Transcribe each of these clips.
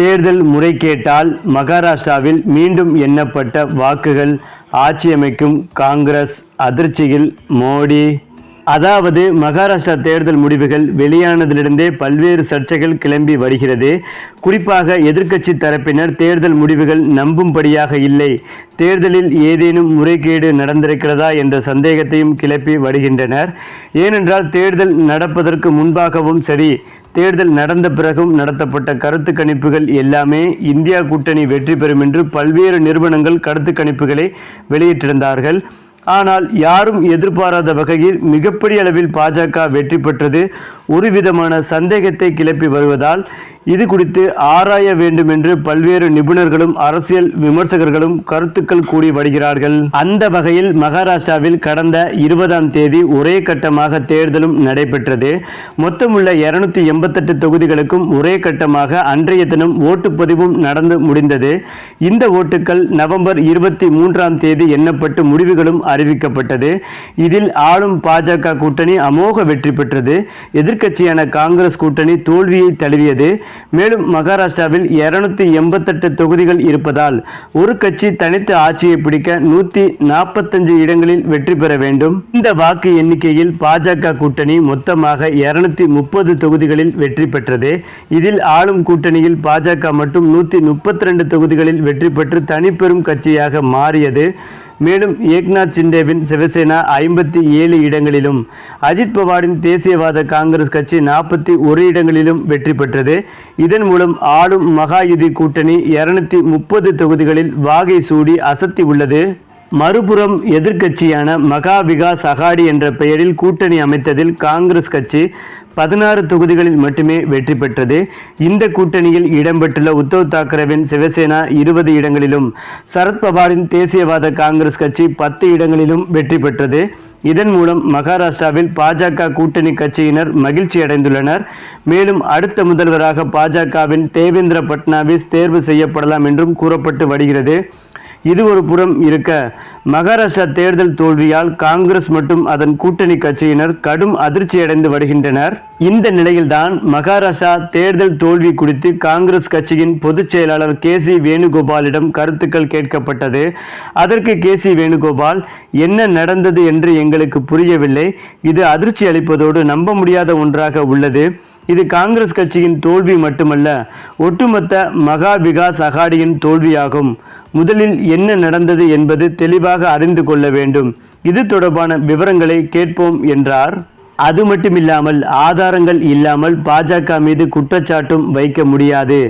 தேர்தல் முறைகேட்டால் மகாராஷ்டிராவில் மீண்டும் எண்ணப்பட்ட வாக்குகள் ஆட்சியமைக்கும் காங்கிரஸ் அதிர்ச்சியில் மோடி. அதாவது மகாராஷ்டிரா தேர்தல் முடிவுகள் வெளியானதிலிருந்தே பல்வேறு சர்ச்சைகள் கிளம்பி வருகிறது. குறிப்பாக எதிர்க்கட்சி தரப்பினர் தேர்தல் முடிவுகள் நம்பும்படியாக இல்லை. தேர்தலில் ஏதேனும் முறைகேடு நடந்திருக்கிறதா என்ற சந்தேகத்தையும் கிளப்பி வருகின்றனர். ஏனென்றால் தேர்தல் நடப்பதற்கு முன்பாகவும் சரி தேர்தல் நடந்த பிறகும் நடத்தப்பட்ட கருத்து கணிப்புகள் எல்லாமே இந்தியா கூட்டணி வெற்றி பெறும் என்று பல்வேறு நிறுவனங்கள் கருத்து கணிப்புகளை வெளியிட்டிருந்தார்கள். ஆனால் யாரும் எதிர்பாராத வகையில் மிகப்பெரிய அளவில் பாஜக வெற்றி பெற்றது. ஒரு விதமான சந்தேகத்தை கிளப்பி வருவதால் இது குறித்து ஆராய வேண்டும் என்று பல்வேறு நிபுணர்களும் அரசியல் விமர்சகர்களும் கருத்துக்கள் கூறி வருகிறார்கள். அந்த வகையில் மகாராஷ்டிராவில் கடந்த இருபதாம் தேதி ஒரே கட்டமாக தேர்தலும் நடைபெற்றது. மொத்தமுள்ள இருநூத்தி எண்பத்தெட்டு தொகுதிகளுக்கும் ஒரே கட்டமாக அன்றைய தினம் ஓட்டுப்பதிவும் நடந்து முடிந்தது. இந்த ஓட்டுக்கள் நவம்பர் இருபத்தி மூன்றாம் தேதி எண்ணப்பட்டு முடிவுகளும் அறிவிக்கப்பட்டது. இதில் ஆளும் பாஜக கூட்டணி அமோக வெற்றி பெற்றது. எதிர்க்கட்சியான காங்கிரஸ் கூட்டணி தோல்வியை தழுவியது. மேலும் மகாராஷ்டிராவில் இருநூத்தி எண்பத்தெட்டு தொகுதிகள் இருப்பதால் ஒரு கட்சி தனித்து ஆட்சியை பிடிக்க நூத்தி நாற்பத்தஞ்சு இடங்களில் வெற்றி பெற வேண்டும். இந்த வாக்கு எண்ணிக்கையில் பாஜக கூட்டணி மொத்தமாக இருநூத்தி முப்பது தொகுதிகளில் வெற்றி பெற்றது. இதில் ஆளும் கூட்டணியில் பாஜக மட்டும் நூத்தி முப்பத்தி ரெண்டு தொகுதிகளில் வெற்றி பெற்று தனிப்பெரும் கட்சியாக மாறியது. மேலும் ஏக்நாத் சிண்டேவின் சிவசேனா ஐம்பத்தி ஏழு இடங்களிலும் அஜித் பவாரின் தேசியவாத காங்கிரஸ் கட்சி நாற்பத்தி ஒரு இடங்களிலும் வெற்றி பெற்றது. இதன் மூலம் ஆளும் மகாயுதி கூட்டணி இருநூத்தி முப்பது தொகுதிகளில் வாகை சூடி அசத்தி உள்ளது. மறுபுறம் எதிர்க்கட்சியான மகா விகாஸ் அகாடி என்ற பெயரில் கூட்டணி அமைத்ததில் காங்கிரஸ் கட்சி பதினாறு தொகுதிகளில் மட்டுமே வெற்றி பெற்றது. இந்த கூட்டணியில் இடம்பெற்றுள்ள உத்தவ் தாக்கரேவின் சிவசேனா இருபது இடங்களிலும் சரத்பவாரின் தேசியவாத காங்கிரஸ் கட்சி பத்து இடங்களிலும் வெற்றி பெற்றது. இதன் மூலம் மகாராஷ்டிராவில் பாஜக கூட்டணி கட்சியினர் மகிழ்ச்சி அடைந்துள்ளனர். மேலும் அடுத்த முதல்வராக பாஜகவின் தேவேந்திர பட்னாவிஸ் தேர்வு செய்யப்படலாம் என்றும் கூறப்பட்டு வருகிறது. இது ஒரு புறம் இருக்க மகாராஷ்டிரா தேர்தல் தோல்வியால் காங்கிரஸ் மற்றும் அதன் கூட்டணி கட்சியினர் கடும் அதிர்ச்சியடைந்து வருகின்றனர். இந்த நிலையில்தான் மகாராஷ்டிரா தேர்தல் தோல்வி குறித்து காங்கிரஸ் கட்சியின் பொதுச் செயலாளர் கே சி வேணுகோபாலிடம் கருத்துக்கள் கேட்கப்பட்டது. அதற்கு கே சி வேணுகோபால் என்ன நடந்தது என்று எங்களுக்கு புரியவில்லை. இது அதிர்ச்சி அளிப்பதோடு நம்ப முடியாத ஒன்றாக உள்ளது. இது காங்கிரஸ் கட்சியின் தோல்வி மட்டுமல்ல ஒட்டுமொத்த மகா விகாஸ் அகாடியின் தோல்வியாகும். முதலில் என்ன நடந்தது என்பது தெளிவாக அறிந்து கொள்ள வேண்டும். இது தொடர்பான விவரங்களை கேட்போம் என்றார். அது மட்டுமில்லாமல் ஆதாரங்கள் இல்லாமல் பாஜக மீது குற்றச்சாட்டும் வைக்க முடியாது.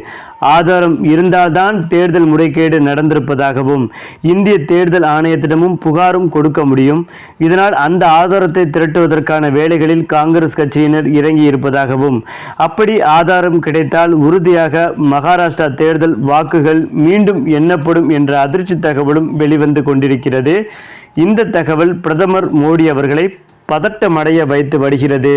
ஆதாரம் இருந்தால்தான் தேர்தல் முறைகேடு நடந்திருப்பதாகவும் இந்திய தேர்தல் ஆணையத்திடமும் புகாரும் கொடுக்க முடியும். இதனால் அந்த ஆதாரத்தை திரட்டுவதற்கான வேலைகளில் காங்கிரஸ் கட்சியினர் இறங்கி இருப்பதாகவும் அப்படி ஆதாரம் கிடைத்தால் உறுதியாக மகாராஷ்டிரா தேர்தல் வாக்குகள் மீண்டும் எண்ணப்படும் என்ற அதிர்ச்சி தகவலும் வெளிவந்து கொண்டிருக்கிறது. இந்த தகவல் பிரதமர் மோடி அவர்களை பதட்டமடைய வைத்து வருகிறது.